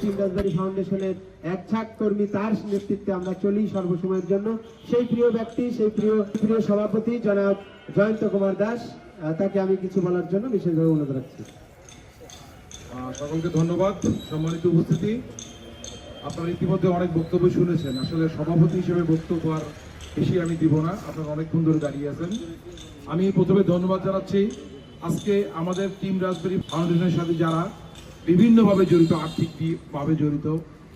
Team ফাউন্ডেশনের এক ঝাঁক কর্মী তার নেতৃত্বে আমরা চলি সর্বসময়ের জন্য। সেই প্রিয় ব্যক্তি, সেই প্রিয় প্রিয় সভাপতি জনাব জয়ন্ত কুমার দাস তাকে আমি কিছু বলার জন্য বিশেষভাবে অনুরোধ রাখছি। সকলকে ধন্যবাদ সম্মানিত উপস্থিতি। আপনারা ইতিমধ্যে অনেক বক্তব্য শুনেছেন। আসলে সভাপতি হিসেবে বক্তব্য আর বেশি আমি দিব না, আপনারা অনেকক্ষণ ধরে দাঁড়িয়ে আছেন। আমি প্রথমে ধন্যবাদ জানাচ্ছি। আজকে আমাদের টিম রাজবাড়ি ফাউন্ডেশনের সাথে যারা বিভিন্নভাবে জড়িত, আর্থিকভাবে জড়িত,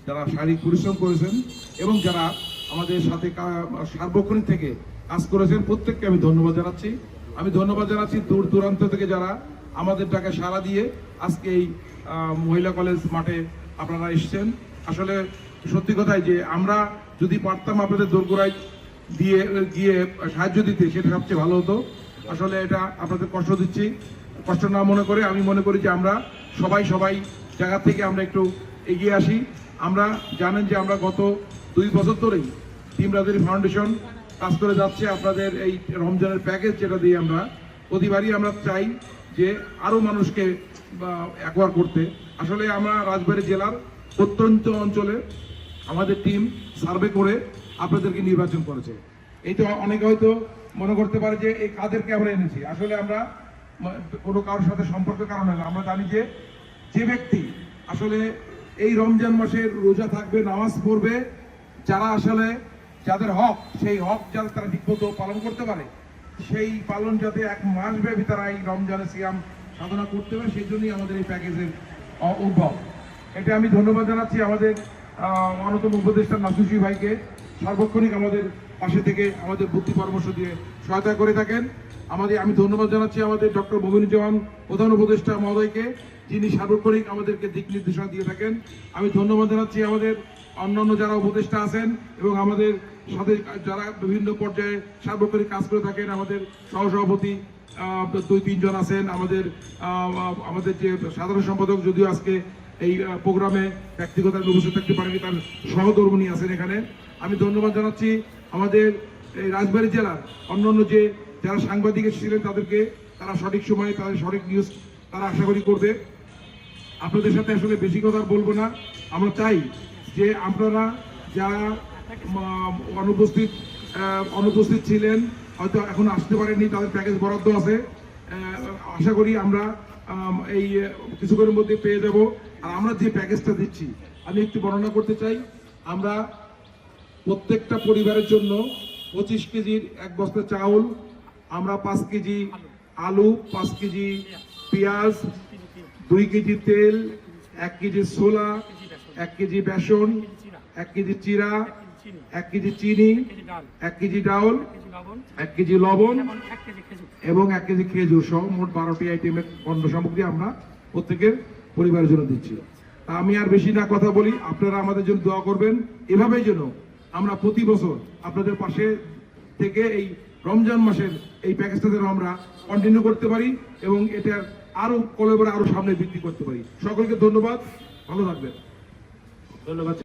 যারা শারীরিক পরিশ্রম করেছেন এবং যারা আমাদের সাথে সার্বক্ষণিক থেকে কাজ করেছেন, প্রত্যেককে আমি ধন্যবাদ জানাচ্ছি। আমি ধন্যবাদ জানাচ্ছি দূর দূরান্ত থেকে যারা আমাদের ডাকে সাড়া দিয়ে আজকে এই মহিলা কলেজ মাঠে আপনারা এসছেন। আসলে সত্যি কথাই যে আমরা যদি পারতাম আপনাদের দোরগোড়ায় দিয়ে, গিয়ে সাহায্য দিতে, সেটা সবচেয়ে ভালো হতো। আসলে এটা আপনাদের কষ্ট দিচ্ছি। কষ্ট না মনে করে আমি মনে করি যে আমরা সবাই সবাই জায়গা থেকে আমরা একটু এগিয়ে আসি। আমরা জানেন যে আমরা গত দুই বছর ধরেই টিম রাজারি ফাউন্ডেশন কাজ করে যাচ্ছে। আপনাদের এই রমজানের প্যাকেজ যেটা দিয়ে আমরা প্রতিবারই আমরা চাই যে আরও মানুষকে অ্যাকোয়ার করতে। আসলে আমরা রাজবাড়ী জেলার প্রত্যন্ত অঞ্চলে আমাদের টিম সার্ভে করে আপনাদেরকে নির্বাচন করেছে। এই তো অনেকে হয়তো মনে করতে পারে যে এই কাদেরকে আমরা এনেছি। আসলে আমরা কোনো কারোর সাথে সম্পর্কের কারণে না। আমরা জানি যে যে ব্যক্তি আসলে এই রমজান মাসের রোজা থাকবে, নামাজ পড়বে, যারা আসলে যাদের হক, সেই হক যাতে তারা ঠিকমতো পালন করতে পারে, সেই পালন যাতে এক মাস ব্যাপী তারা এই রমজানের সিয়াম সাধনা করতে পারে, সেই জন্যই আমাদের এই প্যাকেজের উদ্ভব। এটা আমি ধন্যবাদ জানাচ্ছি আমাদের অন্যতম উপদেষ্টা নাসুসি ভাইকে। সার্বক্ষণিক আমাদের পাশে থেকে আমাদের বুদ্ধি পরামর্শ দিয়ে সহায়তা করে থাকেন। আমাদের আমি ধন্যবাদ জানাচ্ছি আমাদের ডক্টর মোমিনুজ্জামান প্রধান উপদেষ্টা মহোদয়কে, যিনি সার্বক্ষণিক আমাদেরকে দিক নির্দেশনা দিয়ে থাকেন। আমি ধন্যবাদ জানাচ্ছি আমাদের অন্যান্য যারা উপদেষ্টা আছেন এবং আমাদের সাথে যারা বিভিন্ন পর্যায়ে সার্বক্ষণিক কাজ করে থাকেন, আমাদের সহসভাপতি দুই তিনজন আছেন। আমাদের আমাদের যে সাধারণ সম্পাদক যদিও আজকে এই প্রোগ্রামে ব্যক্তিগত উপস্থিত থাকতে পারেনি, তার সহধর্মণী আছেন এখানে। আমি ধন্যবাদ জানাচ্ছি আমাদের এই রাজবাড়ী জেলার অন্যান্য যে যারা সাংবাদিক এসেছিলেন তাদেরকে, তারা সঠিক সময়ে তাদের সঠিক নিউজ তারা আশা করি করবে। আপনাদের সাথে আসলে বেশি কথা বলব না। আমরা চাই যে আপনারা যারা অনুপস্থিত অনুপস্থিত ছিলেন, হয়তো এখন আসতে পারেননি, তাদের প্যাকেজ বরাদ্দ আছে। আশা করি আমরা এই কিছুক্ষণের মধ্যে পেয়ে যাব। আর আমরা যে প্যাকেজটা দিচ্ছি, আমি একটু বর্ণনা করতে চাই। আমরা প্রত্যেকটা পরিবারের জন্য পঁচিশ কেজির এক বস্তা চাউল, আমরা পাঁচ কেজি আলু, পাঁচ কেজি পেঁয়াজ, দুই কেজি তেল, এক কেজি ছোলা, এক কেজি বেসন, এক কেজি চিরা, এক কেজি চিনি, এক কেজি ডাউল, এক কেজি লবণ এবং এক কেজি খেজুর সহ মোট বারোটি আইটেমের পণ্য সামগ্রী আমরা প্রত্যেকের পরিবারের জন্য দিচ্ছি। আমি আর বেশি না কথা বলি, আপনারা আমাদের জন্য দোয়া করবেন। এভাবেই যেন আমরা প্রতি বছর আপনাদের পাশে থেকে এই রমজান মাসের এই প্যাকেজটা যেন আমরা কন্টিনিউ করতে পারি এবং এটা আরও কলেবরে আরও সামনে বৃদ্ধি করতে পারি। সকলকে ধন্যবাদ, ভালো থাকবেন। ধন্যবাদ।